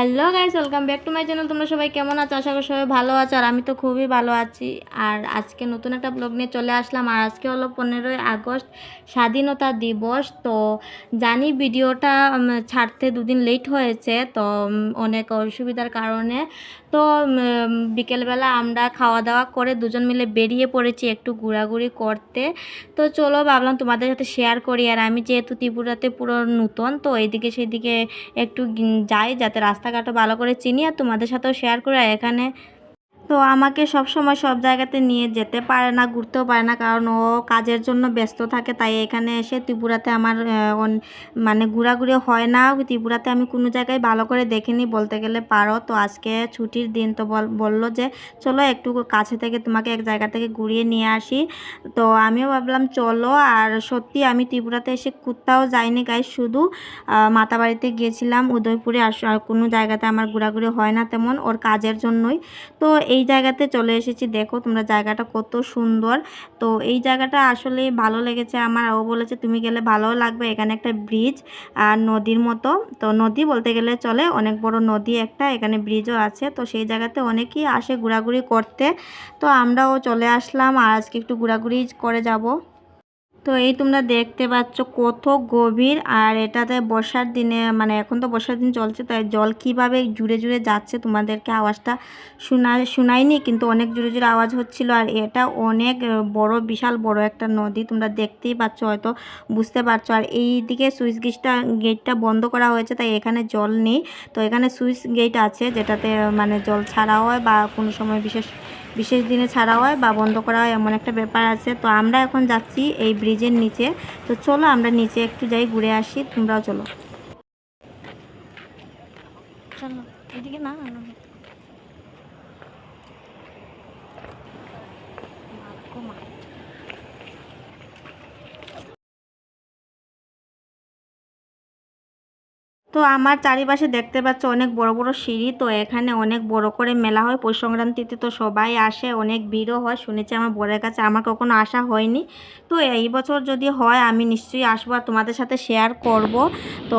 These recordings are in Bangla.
Hello guys, welcome back to my channel. তোমরা সবাই কেমন আছো? আশা করি সবাই ভালো আছো আর আমি তো খুবই ভালো আছি। আর আজকে নতুন একটা ব্লগ নিয়ে চলে আসলাম। আর আজকে হলো পনেরোই আগস্ট, স্বাধীনতা দিবস। তো জানি ভিডিওটা ছাড়তে দুদিন লেট হয়েছে। তো অনেক অসুবিধার কারণে। তো বিকেলবেলা আমরা খাওয়া দাওয়া করে দুজন মিলে বেরিয়ে পড়েছি একটু ঘোরাঘুরি করতে। তো চলো ভাবলাম তোমাদের সাথে শেয়ার করি। আর আমি যেহেতু ত্রিপুরাতে পুরো নতুন, তো এইদিকে সেদিকে একটু যাই যাতে রাস্তাঘাটও ভালো করে চিনি আর তোমাদের সাথেও শেয়ার করে এখানে তো আমাকে সব সময় সব জায়গাতে নিয়ে যেতে পারে না, ঘুরতেও পারে না, কারণ ও কাজের জন্য ব্যস্ত থাকে, তাই এখানে এসে ত্রিপুরাতে আমার মানে ঘোরাঘুরি হয় না। ত্রিপুরাতে আমি কোনো জায়গায় ভালো করে দেখিনি, বলতে গেলে পারো। তো আজকে ছুটির দিন তো বল- বলল যে, চলো একটু কাছে থেকে তোমাকে এক জায়গা থেকে ঘুরিয়ে নিয়ে আসি। তো আমিও ভাবলাম, চলো। আর সত্যি আমি ত্রিপুরাতে এসে কোথাও যাইনি গাই শুধু মাতাবাড়িতে গিয়েছিলাম, উদয়পুরে। আর কোনো জায়গাতে আমার ঘোরাঘুরি হয় না তেমন, ওর কাজের জন্যই। তো এই জায়গাতে চলে এসেছি। দেখো তোমরা জায়গাটা কত সুন্দর। তো এই জায়গাটা আসলে ভালো লেগেছে আমার। ও বলেছে, তুমি গেলে ভালোও লাগবে। এখানে একটা ব্রিজ আর নদীর মতো। তো নদী বলতে গেলে চলে অনেক বড় নদী একটা, এখানে ব্রিজও আছে। তো সেই জায়গাতে অনেকেই আসে ঘোরাঘুরি করতে। তো আমরাও চলে আসলাম আর আজকে একটু ঘোরাঘুরি করে যাব। তো এই তোমরা দেখতে পাচ্ছ কত গভীর, আর এটাতে বর্ষার দিনে মানে এখন তো বর্ষার দিন চলছে, তাই জল কীভাবে জুড়ে জুড়ে যাচ্ছে তোমাদেরকে আওয়াজটা শোনা শোনায়নি কিন্তু অনেক জোরে জোরে আওয়াজ হচ্ছিল, আর এটা অনেক বড়, বিশাল বড় একটা নদী, তোমরা দেখতেই পাচ্ছ, হয়তো বুঝতে পারছ। আর এই দিকে সুইচ গেটটা গেটটা বন্ধ করা হয়েছে, তাই এখানে জল নেই। তো এখানে সুইচ গেট আছে, যেটাতে মানে জল ছাড়া হয় বা কোনো সময় বিশেষ বিশেষ দিনে ছাড়া হয় বা বন্ধ করা হয়, এমন একটা ব্যাপার আছে। তো আমরা এখন যাচ্ছি এই ব্রিজের নিচে। তো চলো আমরা নিচে একটু যাই, ঘুরে আসি, তোমরাও চলো। চলো, এদিকে না তো আমার চারিপাশে দেখতে পাচ্ছ অনেক বড় বড় সিঁড়ি তো এখানে অনেক বড় করে মেলা হয়। পৌষ সংক্রান্তিতে তো সবাই আসে অনেক ভিড়ও হয়। শুনেছি আমার বরের কাছে আমার কখনো আসা হয়নি। তো এই বছর যদি হয় আমি নিশ্চয়ই আসব আর তোমাদের সাথে শেয়ার করব। তো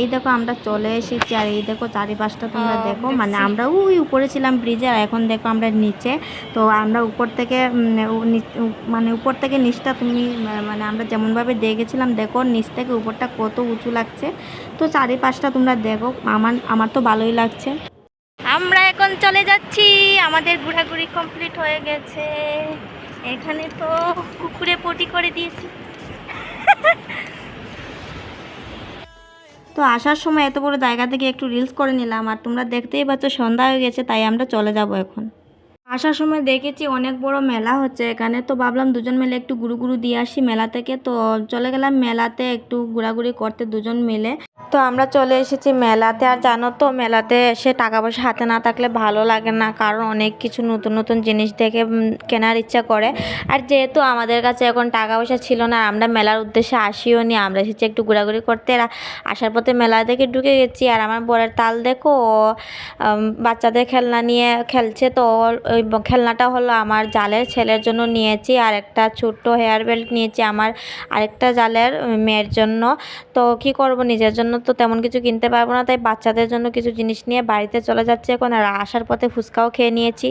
এই দেখো আমরা চলে এসেছি আর এই দেখো চারিপাশটা তোমরা হ্যাঁ, দেখো। মানে আমরা ওই উপরে ছিলাম ব্রিজে আর এখন দেখো আমরা নিচে। তো আমরা উপর থেকে মানে উপর থেকে নিচটা তুমি মানে আমরা যেমনভাবে দেখেছিলাম দেখো নিচ থেকে উপরটা কত উঁচু লাগছে। তো চারিপাশটা তোমরা দেখো। আমার আমার তো ভালোই লাগছে। আমরা এখন চলে যাচ্ছি। আমাদের ঘোরাঘুরি কমপ্লিট হয়ে গেছে। এখানে তো কুকুরে পটি করে দিয়েছি। তো আসার সময় এত বড় জায়গা থেকে একটু রিলস করে নিলাম, আর তোমরা দেখতেই পাচ্ছ সন্ধ্যা হয়ে গেছে, তাই আমরা চলে যাব এখন। আসার সময় দেখেছি অনেক বড় মেলা হচ্ছে এখানে, তো ভাবলাম দুজন মিলে একটু গুরু গুরু দিয়ে আসি মেলা থেকে। তো চলে গেলাম মেলাতে একটু ঘোরাঘুরি করতে দুজন মিলে। তো আমরা চলে এসেছি মেলাতে। আর জানো তো, মেলাতে এসে টাকা পয়সা হাতে না থাকলে ভালো লাগে না, কারণ অনেক কিছু নতুন নতুন জিনিস দেখে কেনার ইচ্ছা করে। আর যেহেতু আমাদের কাছে এখন টাকা পয়সা ছিল না আমরা মেলার উদ্দেশ্যে আসিও নি, আমরা এসেছি একটু ঘোরাঘুরি করতে। আর আসার পথে মেলা থেকে ঢুকে গেছি, আর আমার বরের তাল দেখো বাচ্চাদের খেলনা নিয়ে খেলছে তো ওই খেলনাটা হলো আমার জালের ছেলের জন্য নিয়েছি, আর একটা ছোট্ট হেয়ার বেল্ট নিয়েছি আমার আরেকটা জালের মেয়ের জন্য। তো কি করব, নিজের জন্য তো তেমন কিছু কিনতে পারব না, তাই বাচ্চাদের জন্য কিছু জিনিস নিয়ে বাড়িতে চলে যাচ্ছি এখন আর আসার পথে ফুচকাও খেয়ে নিয়েছি।